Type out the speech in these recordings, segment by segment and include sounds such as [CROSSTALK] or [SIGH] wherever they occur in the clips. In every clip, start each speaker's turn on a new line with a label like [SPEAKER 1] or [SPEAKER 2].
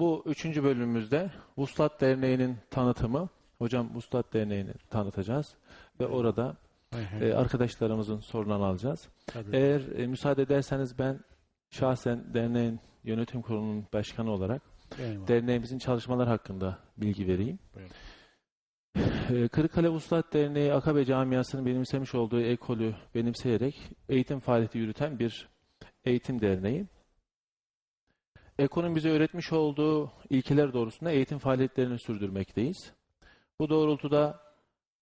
[SPEAKER 1] Bu üçüncü bölümümüzde Vuslat Derneği'nin tanıtımı. Hocam Vuslat Derneği'ni tanıtacağız ve orada e, arkadaşlarımızın sorularını alacağız.
[SPEAKER 2] Tabii.
[SPEAKER 1] Eğer e, müsaade ederseniz ben şahsen derneğin yönetim kurulunun başkanı olarak
[SPEAKER 2] Eyvallah.
[SPEAKER 1] derneğimizin çalışmalar hakkında bilgi vereyim.
[SPEAKER 2] Buyurun.
[SPEAKER 1] E, Kırıkkale Vuslat Derneği Akabe Camiası'nın benimsemiş olduğu ekolü benimseyerek eğitim faaliyeti yürüten bir eğitim derneği. Ekonun bize öğretmiş olduğu ilkeler doğrusunda eğitim faaliyetlerini sürdürmekteyiz. Bu doğrultuda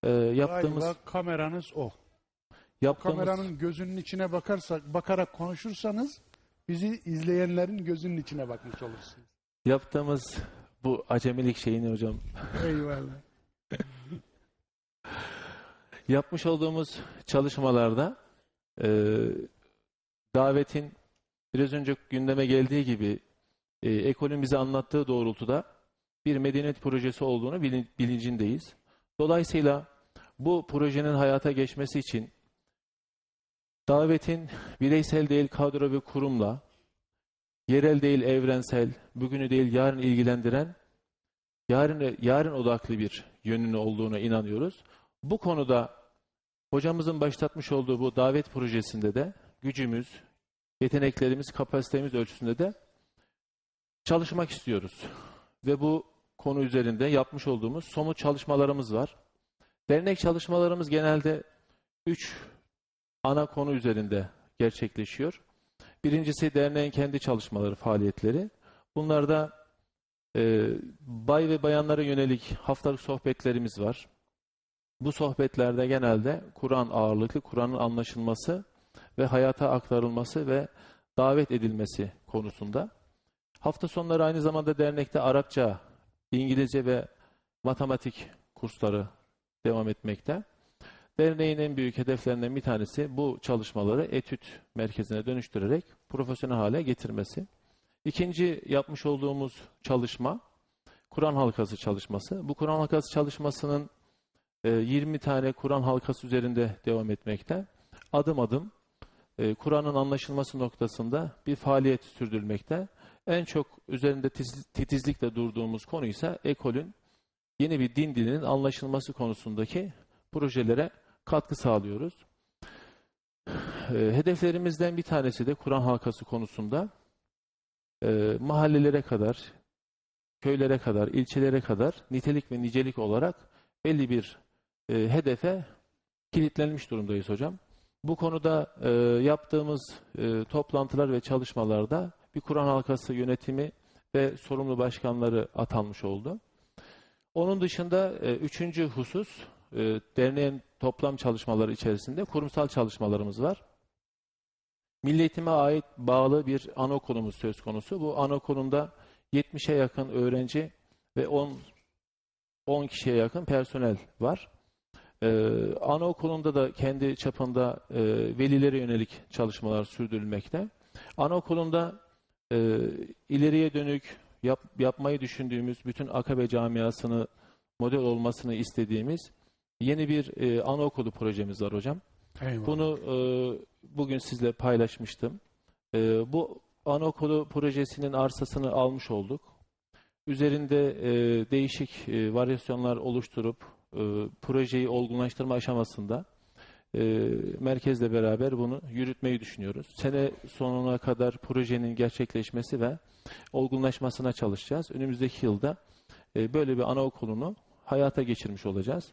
[SPEAKER 1] e, yaptığımız
[SPEAKER 2] Galiba kameranız o.
[SPEAKER 1] yaptığımız
[SPEAKER 2] Kameranın gözünün içine bakarsak, bakarak konuşursanız bizi izleyenlerin gözünün içine bakmış olursunuz.
[SPEAKER 1] yaptığımız bu acemilik şeyini hocam
[SPEAKER 2] Eyvallah. [LAUGHS]
[SPEAKER 1] Yapmış olduğumuz çalışmalarda e, davetin biraz önce gündeme geldiği gibi e, ekolün bize anlattığı doğrultuda bir medeniyet projesi olduğunu bilin- bilincindeyiz. Dolayısıyla bu projenin hayata geçmesi için davetin bireysel değil kadro ve kurumla, yerel değil evrensel, bugünü değil yarın ilgilendiren, yarın, yarın odaklı bir yönünü olduğuna inanıyoruz. Bu konuda hocamızın başlatmış olduğu bu davet projesinde de gücümüz, yeteneklerimiz, kapasitemiz ölçüsünde de çalışmak istiyoruz. Ve bu konu üzerinde yapmış olduğumuz somut çalışmalarımız var. Dernek çalışmalarımız genelde üç ana konu üzerinde gerçekleşiyor. Birincisi derneğin kendi çalışmaları, faaliyetleri. Bunlarda e, bay ve bayanlara yönelik haftalık sohbetlerimiz var. Bu sohbetlerde genelde Kur'an ağırlıklı, Kur'an'ın anlaşılması ve hayata aktarılması ve davet edilmesi konusunda. Hafta sonları aynı zamanda dernekte Arapça, İngilizce ve matematik kursları devam etmekte. Derneğin en büyük hedeflerinden bir tanesi bu çalışmaları etüt merkezine dönüştürerek profesyonel hale getirmesi. İkinci yapmış olduğumuz çalışma Kur'an halkası çalışması. Bu Kur'an halkası çalışmasının e, 20 tane Kur'an halkası üzerinde devam etmekte. Adım adım e, Kur'an'ın anlaşılması noktasında bir faaliyet sürdürülmekte. En çok üzerinde tiz- titizlikle durduğumuz konu ise ekolün yeni bir din dilinin anlaşılması konusundaki projelere katkı sağlıyoruz. E, hedeflerimizden bir tanesi de Kur'an halkası konusunda e, mahallelere kadar, köylere kadar, ilçelere kadar nitelik ve nicelik olarak belli bir hedefe kilitlenmiş durumdayız hocam. Bu konuda e, yaptığımız e, toplantılar ve çalışmalarda bir Kur'an halkası yönetimi ve sorumlu başkanları atanmış oldu. Onun dışında e, üçüncü husus e, derneğin toplam çalışmaları içerisinde kurumsal çalışmalarımız var. Milli Eğitim'e ait bağlı bir anaokulumuz söz konusu. Bu anaokulunda 70'e yakın öğrenci ve 10 10 kişiye yakın personel var. Ee, anaokulunda da kendi çapında e, velilere yönelik çalışmalar sürdürülmekte. Anaokulunda e, ileriye dönük yap, yapmayı düşündüğümüz bütün Akabe camiasını model olmasını istediğimiz yeni bir e, anaokulu projemiz var hocam.
[SPEAKER 2] Eyvallah.
[SPEAKER 1] Bunu e, bugün sizle paylaşmıştım. E, bu anaokulu projesinin arsasını almış olduk. Üzerinde e, değişik e, varyasyonlar oluşturup e, projeyi olgunlaştırma aşamasında e, merkezle beraber bunu yürütmeyi düşünüyoruz. Sene sonuna kadar projenin gerçekleşmesi ve olgunlaşmasına çalışacağız. Önümüzdeki yılda e, böyle bir anaokulunu hayata geçirmiş olacağız.